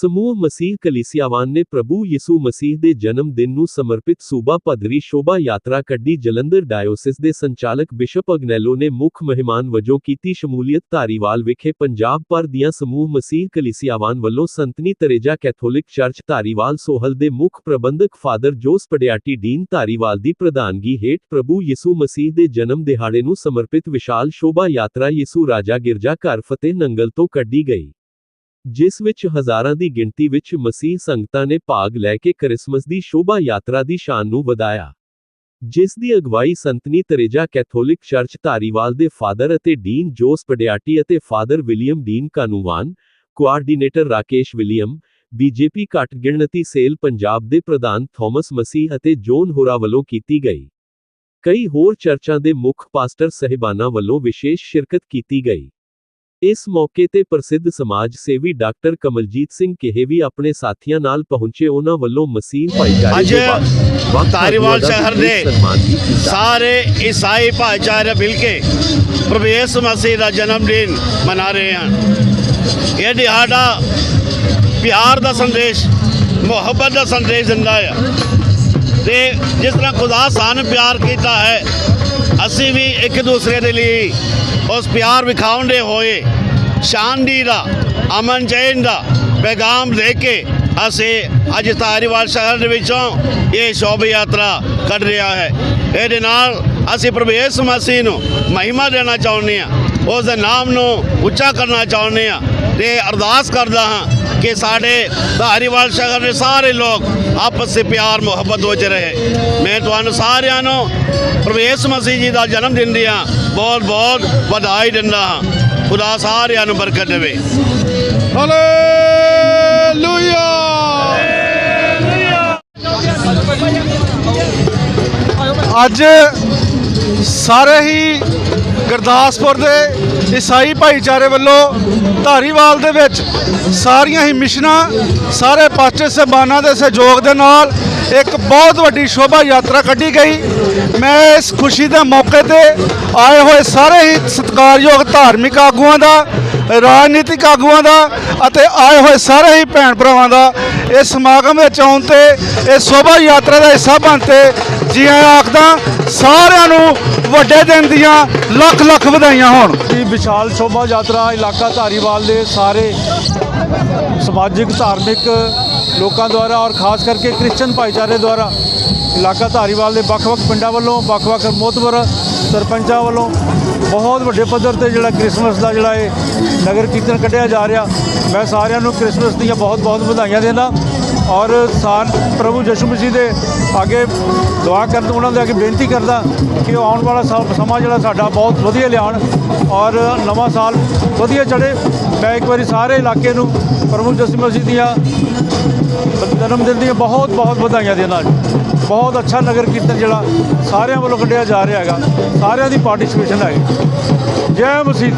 ਸਮੂਹ ਮਸੀਹ ਕਲੀਸਿਆਵਾਨ ਨੇ ਪ੍ਰਭੂ ਯਿਸੂ ਮਸੀਹ ਦੇ ਜਨਮ ਦਿਨ ਨੂੰ ਸਮਰਪਿਤ ਸੂਬਾ ਪੱਧਰੀ ਸ਼ੋਭਾ ਯਾਤਰਾ ਕੱਢੀ, ਜਲੰਧਰ ਡਾਇਓਸਿਸ ਦੇ ਸੰਚਾਲਕ ਬਿਸ਼ਪ ਅਗਨੈਲੋ ਨੇ ਮੁੱਖ ਮਹਿਮਾਨ ਵਜੋਂ ਕੀਤੀ ਸ਼ਮੂਲੀਅਤ ਧਾਰੀਵਾਲ ਵਿਖੇ ਪੰਜਾਬ ਭਰ ਦੀਆਂ ਸਮੂਹ ਮਸੀਹ ਕਲੀਸਿਆਵਾਨ ਵੱਲੋਂ ਸੰਤਨੀ Teresa Catholic church Dhariwal Sohal ਦੇ ਮੁੱਖ ਪ੍ਰਬੰਧਕ father Jose Padiyatti dean Dhariwal ਦੀ ਪ੍ਰਧਾਨਗੀ ਹੇਠ ਪ੍ਰਭੂ ਯਿਸੂ ਮਸੀਹ ਦੇ ਜਨਮ ਦਿਹਾੜੇ ਨੂੰ ਸਮਰਪਿਤ ਵਿਸ਼ਾਲ ਸ਼ੋਭਾ ਯਾਤਰਾ ਯਿਸੂ ਰਾਜਾ ਗਿਰਜਾ ਘਰ ਫਤਿਹ ਨੰਗਲ ਤੋਂ ਕੱਢੀ ਗਈ। ਜਿਸ ਵਿੱਚ ਹਜ਼ਾਰਾਂ ਦੀ ਗਿਣਤੀ ਵਿੱਚ ਮਸੀਹ ਸੰਗਤਾਂ ਨੇ ਭਾਗ ਲੈ ਕੇ ਕ੍ਰਿਸਮਸ ਦੀ ਸ਼ੋਭਾ ਯਾਤਰਾ ਦੀ ਸ਼ਾਨ ਨੂੰ ਵਧਾਇਆ। ਜਿਸ ਦੀ ਅਗਵਾਈ ਸੰਤਨੀ ਤਰੇਜਾ ਕੈਥੋਲਿਕ ਚਰਚ ਧਾਰੀਵਾਲ ਦੇ ਫਾਦਰ ਅਤੇ ਡੀਨ ਜੋਸ ਪਡਿਆਟੀ ਅਤੇ father William dean ਕਾਨੂਵਾਨ, coordinator Rakesh William BJP ਘੱਟ ਗਿਣਤੀ ਸੇਲ ਪੰਜਾਬ ਦੇ ਪ੍ਰਧਾਨ ਥਾਮਸ ਮਸੀਹ ਅਤੇ ਜੋਨ ਹੋਰਾ ਵੱਲੋਂ ਕੀਤੀ ਗਈ। ਕਈ ਹੋਰ ਚਰਚਾਂ ਦੇ ਮੁੱਖ ਪਾਸਟਰ ਸਹਿਬਾਨਾਂ ਵੱਲੋਂ ਵਿਸ਼ੇਸ਼ ਸ਼ਿਰਕਤ ਕੀਤੀ ਗਈ। ਇਸ ਮੌਕੇ ਤੇ ਪ੍ਰਸਿੱਧ ਸਮਾਜ ਸੇਵੀ ਡਾਕਟਰ ਕਮਲਜੀਤ ਸਿੰਘ ਕਹੇ ਵੀ ਆਪਣੇ ਸਾਥੀਆਂ ਨਾਲ ਪਹੁੰਚੇ ਉਹਨਾਂ ਵੱਲੋਂ ਮਸੀਹ ਭਾਈਚਾਰੇ ਅੱਜ ਦੇ ਧਰਮਾਂ ਦਾ ਸ਼ਹਿਰ ਦੇ ਸਾਰੇ ਈਸਾਈ ਭਾਈਚਾਰੇ ਮਿਲ ਕੇ ਪ੍ਰਭੂ ਯਿਸੂ ਮਸੀਹ ਦਾ ਜਨਮ ਦਿਨ ਮਨਾ ਰਹੇ ਹਨ। ਇਹ ਦਿਹਾੜਾ ਪਿਆਰ ਦਾ ਸੰਦੇਸ਼ ਮੁਹੱਬਤ ਦਾ ਸੰਦੇਸ਼ ਦਿੰਦਾ ਹੈ ਤੇ ਜਿਸ ਤਰ੍ਹਾਂ ਖੁਦਾ ਸਾਨੂੰ ਪਿਆਰ ਕੀਤਾ ਹੈ ਅਸੀਂ ਵੀ ਇੱਕ ਦੂਸਰੇ ਦੇ ਲਈ ਉਸ ਪਿਆਰ ਵਿਖਾਉਂਦੇ ਹੋਏ ਸ਼ਾਂਤੀ ਦਾ, ਅਮਨ ਚੈਨ ਦਾ ਪੈਗਾਮ ਦੇ ਕੇ ਅਸੀਂ ਅੱਜ ਧਾਰੀਵਾਲ ਸ਼ਹਿਰ ਦੇ ਵਿੱਚੋਂ ਇਹ ਸ਼ੋਭਾ ਯਾਤਰਾ ਕੱਢ ਰਿਹਾ ਹੈ। ਇਹਦੇ ਨਾਲ ਅਸੀਂ ਪ੍ਰਭੂ ਯਿਸੂ ਮਸੀਹ ਨੂੰ ਮਹਿਮਾ ਦੇਣਾ ਚਾਹੁੰਦੇ ਹਾਂ। ਉਸ ਦੇ ਨਾਮ ਨੂੰ ਉੱਚਾ ਕਰਨਾ ਚਾਹੁੰਦੇ ਹਾਂ ਤੇ ਅਰਦਾਸ ਕਰਦਾ ਹਾਂ ਕਿ ਸਾਡੇ ਧਾਰੀਵਾਲ ਸ਼ਹਿਰ ਦੇ ਸਾਰੇ ਲੋਕ ਆਪਸ ਵਿੱਚ ਪਿਆਰ, ਮੁਹੱਬਤ ਵਿੱਚ ਰਹੇ। ਮੈਂ ਤੁਹਾਨੂੰ ਸਾਰਿਆਂ ਨੂੰ ਪ੍ਰਭੂ ਮਸੀਹ ਜੀ ਦਾ ਜਨਮ ਦਿਨ ਦੀਆਂ ਬਹੁਤ ਬਹੁਤ ਵਧਾਈ ਦਿੰਦਾ ਹਾਂ। ਖੁਦਾ ਸਾਰਿਆਂ ਨੂੰ ਬਰਕਤ ਦੇਵੇ। ਹਾਲੇਲੂਇਆ ਅੱਜ ਸਾਰੇ ਹੀ ਗੁਰਦਾਸਪੁਰ ਦੇ ਈਸਾਈ ਭਾਈਚਾਰੇ ਵੱਲੋਂ ਧਾਰੀਵਾਲ ਦੇ ਵਿੱਚ ਸਾਰੀਆਂ ਹੀ ਮਿਸ਼ਨਾਂ ਸਾਰੇ ਪਾਸਟਰ ਸਹਿਬਾਨਾਂ ਦੇ ਸਹਿਯੋਗ ਦੇ ਨਾਲ ਇੱਕ ਬਹੁਤ ਵੱਡੀ ਸ਼ੋਭਾ ਯਾਤਰਾ ਕੱਢੀ ਗਈ। ਮੈਂ ਇਸ ਖੁਸ਼ੀ ਦੇ ਮੌਕੇ ਤੇ ਆਏ ਹੋਏ ਸਾਰੇ ਹੀ ਸਤਿਕਾਰਯੋਗ ਧਾਰਮਿਕ ਆਗੂਆਂ ਦਾ, ਰਾਜਨੀਤਿਕ ਆਗੂਆਂ ਦਾ ਅਤੇ ਆਏ ਹੋਏ ਸਾਰੇ ਹੀ ਭੈਣ ਭਰਾਵਾਂ ਦਾ ਇਸ ਸਮਾਗਮ ਵਿੱਚ ਆਉਣ ਤੇ ਇਹ ਸ਼ੋਭਾ ਯਾਤਰਾ ਦਾ ਹਿੱਸਾ ਬਣ ਤੇ ਜੀ ਆਇਆਂ ਆਖਦਾ, ਸਾਰਿਆਂ ਨੂੰ ਵੱਡੇ ਦਿਨ ਦੀਆਂ ਲੱਖ ਲੱਖ ਵਧਾਈਆਂ ਹੋਣ। ਦੀ ਵਿਸ਼ਾਲ ਸ਼ੋਭਾ ਯਾਤਰਾ, ਇਲਾਕਾ ਧਾਰੀਵਾਲ ਦੇ ਸਾਰੇ ਸਮਾਜਿਕ, ਧਾਰਮਿਕ ਲੋਕਾਂ ਦੁਆਰਾ ਔਰ ਖਾਸ ਕਰਕੇ ਕ੍ਰਿਸਚਨ ਭਾਈਚਾਰੇ ਦੁਆਰਾ ਇਲਾਕਾ ਧਾਰੀਵਾਲ ਦੇ ਵੱਖ-ਵੱਖ ਪਿੰਡਾਂ ਵੱਲੋਂ, ਵੱਖ-ਵੱਖ ਮੋਤਵਰ ਸਰਪੰਚਾਂ ਵੱਲੋਂ ਬਹੁਤ ਵੱਡੇ ਪੱਧਰ ਤੇ ਜਿਹੜਾ ਕ੍ਰਿਸਮਸ ਦਾ ਜਿਹੜਾ ਇਹ ਨਗਰ ਕੀਰਤਨ ਕੱਢਿਆ ਜਾ ਰਿਹਾ। ਮੈਂ ਸਾਰਿਆਂ ਨੂੰ ਕ੍ਰਿਸਮਸ ਦੀਆਂ ਬਹੁਤ-ਬਹੁਤ ਵਧਾਈਆਂ ਦਿੰਦਾ। ਔਰ ਸਾਨ ਪ੍ਰਭੂ ਯਿਸੂ ਮਸੀਹ ਦੇ ਅੱਗੇ ਦੁਆ ਕਰਨ ਉਹਨਾਂ ਦੇ ਅੱਗੇ ਬੇਨਤੀ ਕਰਦਾ ਕਿ ਉਹ ਆਉਣ ਵਾਲਾ ਸਾਲ ਸਮਾਂ ਜਿਹੜਾ ਸਾਡਾ ਬਹੁਤ ਵਧੀਆ ਲਿਆਉਣ ਔਰ ਨਵਾਂ ਸਾਲ ਵਧੀਆ ਚੜੇ ਮੈਂ ਇੱਕ ਵਾਰੀ ਸਾਰੇ ਇਲਾਕੇ ਨੂੰ ਪ੍ਰਭੂ ਯਿਸੂ ਮਸੀਹ ਦੀਆਂ ਜਨਮ ਦਿਨ ਦੀਆਂ ਬਹੁਤ ਬਹੁਤ ਵਧਾਈਆਂ ਦੇਣਾ ਬਹੁਤ ਅੱਛਾ ਨਗਰ ਕੀਰਤਨ ਜਿਹੜਾ ਸਾਰਿਆਂ ਵੱਲੋਂ ਕੱਢਿਆ ਜਾ ਰਿਹਾ ਹੈਗਾ। ਸਾਰਿਆਂ ਦੀ ਪਾਰਟਿਸਿਪੇਸ਼ਨ ਹੈ ਜੈ ਮਸੀਹ।